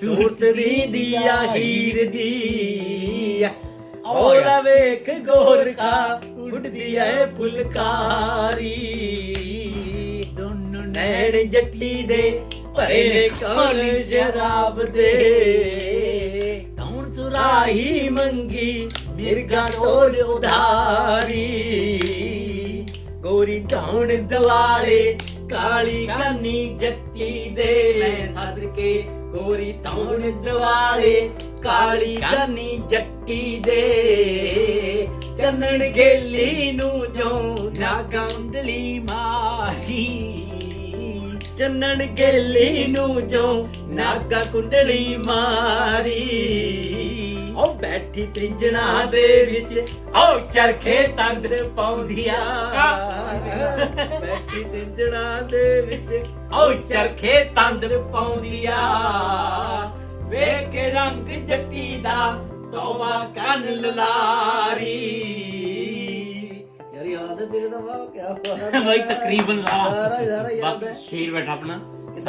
ਸੂਰਤ ਦੀ ਦੀਆ ਹੀਰ ਦੀ। ਉਹਦਾ ਵੇਖ ਗੋਰਖਾ ਉੱਡਦੀ ਐ ਫੁਲਕਾਰੀ। ਦੋਨੋਂ ਨੈਣ ਜੱਟੀ ਦੇ ਭਰੇ ਨੇ ਕੌਣ ਜਰਾਬ ਦੇ। ਕੌਣ ਸੁਰਾਹੀ ਮੰਗੀ ਮਿਰਗਾ ਤੋੜ ਉਧਾਰੀ। ਗੋਰੀ ਧੌਣ ਦਵਾਲੇ ਕਾਲੀ ਕਾਨੀ ਜੱਟੀ ਦੇ ਮੈਂ ਸਦਕੇ ਗੋਰੀ ਧੌਣ ਦਵਾਲੇ ਕਾਲੀ ਕਾਨੀ ਜੱਟੀ ਦੇ। ਚੰਨਣ ਗੇਲੀ ਨੂੰ ਜੋ ਨਾ ਗੰਡਲੀ ਮਾਰੀ। ਚੰਨਣ ਗੇਲੀ ਨੂੰ ਜੋ ਨਾਗਾ ਕੁੰਡਲੀ ਮਾਰੀ। ਬੈਠੀ ਤ੍ਰਿਜਣਾ ਦੇ ਵਿੱਚ। ਓ ਚਰਖੇ ਤੰਦ ਪਾਉਂਦੀਆ। ਬੈਠੀ ਤ੍ਰਿਜਣਾ ਦੇ ਵਿੱਚ। ਓ ਚਰਖੇ ਤੰਦ ਪਾਉਂਦੀ ਪਾਉਂਦੀਆ। ਵੇਖ ਰੰਗ ਜੱਟੀ ਦਾ ਤੋਵਾ ਕੰਨ ਲਲਾਰੀ। ਯਾਰ ਯਾਦ ਦੇਖਦਾ ਵਾ ਕਿਆ ਬਾਈ ਤਕਰੀਬਨ ਲਾ। ਯਾਰ ਯਾਰ ਯਾਦ ਸ਼ੇਰ ਬੈਠਾ ਆਪਣਾ।